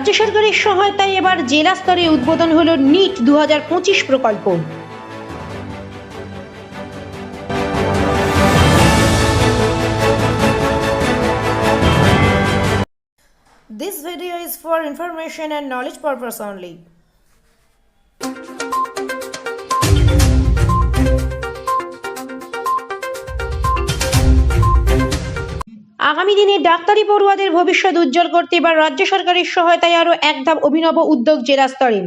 রাজ্য সরকারের সহায়তায় এবার জেলা স্তরে উদ্বোধন হল নিট দু হাজার পঁচিশ প্রকল্প This video is for information and knowledge purpose only. আগামী দিনে ডাক্তারি পড়ুয়াদের ভবিষ্যৎ উজ্জ্বল করতে এবার রাজ্য সরকারের সহায়তায় আরও এক ধাপ অভিনব উদ্যোগ জেলা স্তরে।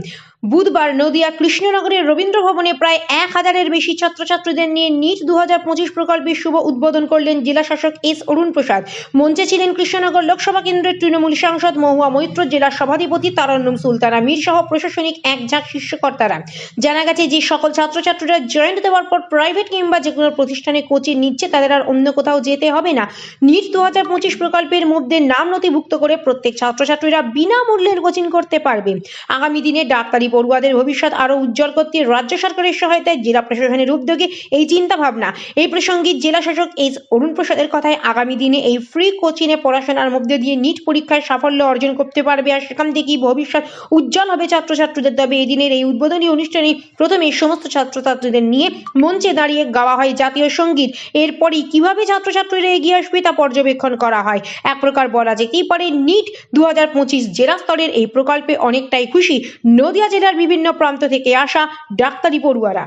বুধবার নদিয়া কৃষ্ণনগরের রবীন্দ্র ভবনে প্রায় এক হাজারের বেশি ছাত্রছাত্রীদের নিয়ে নিট দু হাজার প্রকল্পের শুভ উদ্বোধন করলেন জেলা শাসক এস অরুণ প্রসাদ। মঞ্চে ছিলেন কৃষ্ণনগর লোকসভা কেন্দ্রের তৃণমূল সাংসদ মহুয়া মৈত্র, জেলা সভাধিপতি তারন্নুম সুলতানা মীর সহ প্রশাসনিক এক ঝাঁক শীর্ষকর্তারা। জানা গেছে যে সকল ছাত্রছাত্রীরা জয়েন্ট দেওয়ার পর প্রাইভেট কিংবা যে কোনো প্রতিষ্ঠানে কোচিং নিচ্ছে, তাদের আর অন্য কোথাও যেতে হবে না। নিট দু হাজার পঁচিশ প্রকল্পের মধ্যে নাম নথিভুক্ত করে প্রত্যেক ছাত্রছাত্রীরা বিনামূল্যের কোচিং করতে পারবে। আগামী দিনে ডাক্তারি পড়ুয়াদের ভবিষ্যৎ আরও উজ্জ্বল করতে রাজ্য সরকারের সহায়তায় জেলা প্রশাসনের উদ্যোগে এই চিন্তা ভাবনা এই প্রসঙ্গে জেলা শাসক এস অরুণ প্রসাদের কথায় আগামী দিনে এই ফ্রি কোচিংয়ে পড়াশোনার মধ্যে দিয়ে নিট পরীক্ষায় সাফল্য অর্জন করতে পারবে আর সেখান থেকেই ভবিষ্যৎ উজ্জ্বল হবে ছাত্রছাত্রীদের। তবে এই দিনের এই উদ্বোধনী অনুষ্ঠানে প্রথমে সমস্ত ছাত্রছাত্রীদের নিয়ে মঞ্চে দাঁড়িয়ে গাওয়া হয় জাতীয় সংগীত। এরপরই কীভাবে ছাত্রছাত্রীরা এগিয়ে আসবে তা পর্যবেক্ষণ করা হয়। এক প্রকার বলা যেতেই পারে নিট দু হাজার পঁচিশ জেলা স্তরের এই প্রকল্পে অনেকটাই খুশি। নদিয়া জেলার বিভিন্ন প্রান্ত থেকে আসা ডাক্তারি পড়ুয়ারা।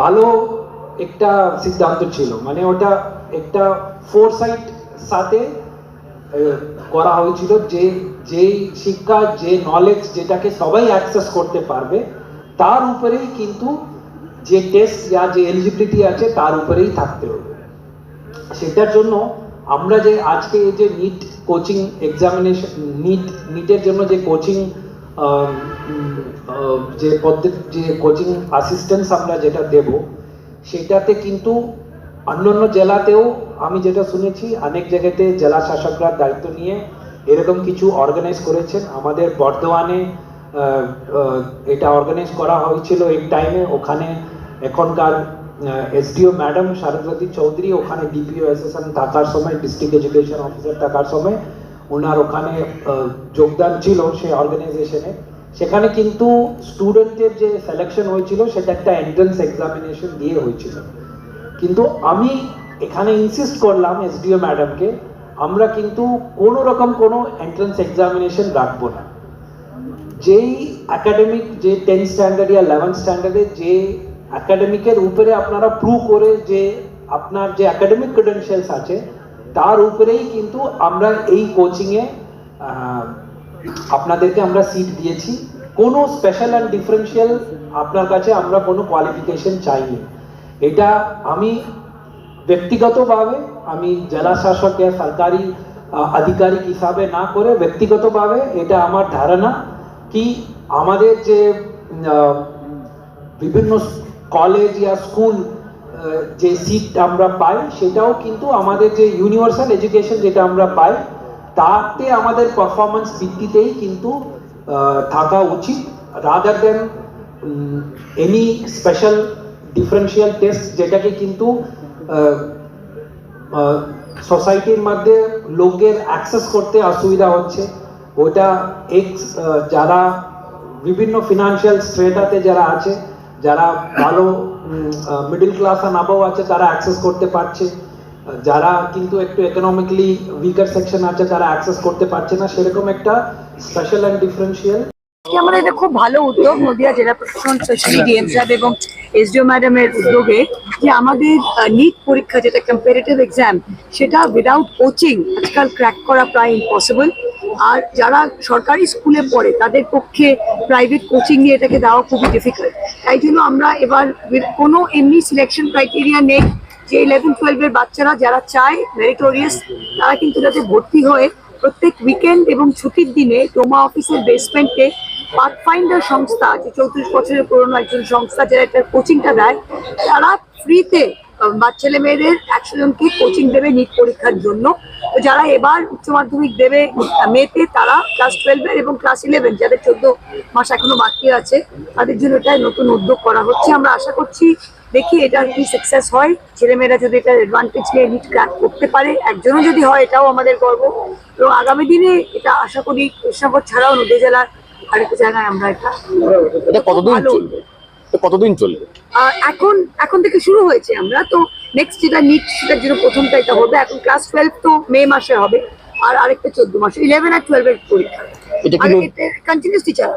ভালো একটা সিদ্ধান্ত ছিল। মানে ওটা একটা ফোরসাইট সাথে করা হয়েছিল যে যে শিক্ষা, যে নলেজ যেটাকে সবাই অ্যাক্সেস করতে পারবে, তার উপরেই কিন্তু যে টেস্ট বা যে এলিজিবিলিটি আছে, তার উপরেই থাকতে হবে। সেটার জন্য আমরা যে আজকে যে নিট কোচিং এক্সামিনেশন নিট নিটের জন্য যে কোচিং যে পদ্ধতি যে কোচিং অ্যাসিস্ট্যান্স আমরা যেটা দেব, সেটাতে কিন্তু অন্যান্য জেলাতেও আমি যেটা শুনেছি, অনেক জায়গাতে জেলা শাসকরা দায়িত্ব নিয়ে এরকম কিছু অর্গানাইজ করেছেন। আমাদের বর্ধমানে এটা অর্গানাইজ করা হয়েছিল এক টাইমে ওখানে এখনকার এসডিও ম্যাডাম শারদবতী চৌধুরী, ওখানে ডিপিও অ্যাসিস্ট্যান্ট থাকার সময় ডিস্ট্রিক্ট এডুকেশন অফিসার থাকার সময় ওনার ওখানে যোগদান ছিল সেই অর্গানাইজেশনে সেখানে কিন্তু স্টুডেন্টের যে সিলেকশন হয়েছিল, সেটা একটা এন্ট্রান্স এক্সামিনেশন দিয়ে হয়েছিল। কিন্তু আমি এখানে ইনসিস্ট করলাম এসডিও ম্যাডামকে আমরা কিন্তু কোনো রকম কোনো এন্ট্রান্স এক্সামিনেশন রাখব না। যেই একাডেমিক যে টেন স্ট্যান্ডার্ড ইয়া ইলেভেন স্ট্যান্ডার্ডে যে একাডেমিকের উপরে আপনারা প্রুভ করে যে আপনার যে একাডেমিক ক্রেডেন্সিয়ালস আছে তার উপরেই কিন্তু আমরা এই কোচিংয়ে আপনাদেরকে আমরা সিট দিয়েছি। কোনো স্পেশাল অ্যান্ড ডিফারেন্সিয়াল আপনার কাছে আমরা কোনো কোয়ালিফিকেশন চাইনি। এটা আমি ব্যক্তিগতভাবে, আমি জেলা শাসক সরকারি আধিকারিক হিসাবে না করে ব্যক্তিগতভাবে এটা আমার ধারণা কি আমাদের যে বিভিন্ন কলেজ ইয়া স্কুল যে সিট আমরা পাই সেটাও কিন্তু আমাদের যে ইউনিভার্সাল এডুকেশন যেটা আমরা পাই তাতে আমাদের পারফরমেন্স ভিত্তিতেই কিন্তু থাকা উচিত। Rather than any special differential test যেটাকে কিন্তু সোসাইটির মধ্যে লোকের অ্যাক্সেস করতে অসুবিধা হচ্ছে। ওটা এক আহ, যারা বিভিন্ন ফিনান্সিয়াল স্ট্রেটাতে যারা আছে যারা ভালো মিডল ক্লাস আর নাবাও আছে তারা অ্যাক্সেস করতে পারছে। যারা কিন্তু একটু ইকোনমিক্যালি উইকার সেকশন আছে তারা অ্যাক্সেস করতে পারছে না। সেরকম একটা স্পেশাল অ্যান্ড ডিফারেন্সিয়াল আমাদের এটা খুব ভালো উদ্যোগ নদিয়া জেলা প্রশাসন স্পেশালি ডিএম সাহেব এবং এসডিও ম্যাডামের উদ্যোগে যে আমাদের নিট পরীক্ষা যেটা কম্পারেটিভ এক্সাম সেটা উইদাউট কোচিং আজকাল ক্র্যাক করা প্রায় ইম্পসিবল আর যারা সরকারি স্কুলে পড়ে তাদের পক্ষে প্রাইভেট কোচিং নিয়ে এটাকে দেওয়া খুবই ডিফিকাল্ট তাই জন্য আমরা এবার কোনো এমনি সিলেকশন ক্রাইটেরিয়া নেই যে ইলেভেন টুয়েলভের বাচ্চারা যারা চায় মেরিটোরিয়াস তারা কিন্তু যাতে ভর্তি হয়ে প্রত্যেক উইকেন্ড এবং ছুটির দিনে ডোমা অফিসের বেসমেন্টে পাথফাইন্ডার সংস্থা, যে চৌত্রিশ বছরের পুরনো একজন সংস্থা যারা একটা কোচিংটা দেয়, তারা ফ্রিতে ছেলে মেয়েদের একশো জনকে কোচিং দেবে নিট পরীক্ষার জন্য। তো যারা এবার উচ্চ মাধ্যমিক দেবে মেতে তারা ক্লাস টুয়েলভের এবং ক্লাস ইলেভেন যাদের চোদ্দ মাস এখনও বাকি আছে তাদের জন্য এটা নতুন উদ্যোগ করা হচ্ছে। আমরা আশা করছি দেখি এটা কি সাকসেস হয়। ছেলেমেয়েরা যদি এটা অ্যাডভান্টেজ নিয়ে নিট ক্র্যাক করতে পারে একজনও যদি হয় এটাও আমাদের গর্ব। এবং আগামী দিনে এটা আশা করি কৃষ্ণনগর ছাড়াও নদী জেলার আরেকটা জায়গায় আমরা এটা এটা কতদিন চলবে? কতদিন চলবে? এখন এখন থেকে শুরু হয়েছে আমরা তো নেক্সট যেটা নিট সেটার জন্য প্রথমটা এটা হবে এখন ক্লাস টুয়েলভ তো মে মাসে হবে আর আরেকটা চোদ্দ মাসে ইলেভেন আর টুয়েলভের পরীক্ষা। এটা কন্টিনিউস টিচার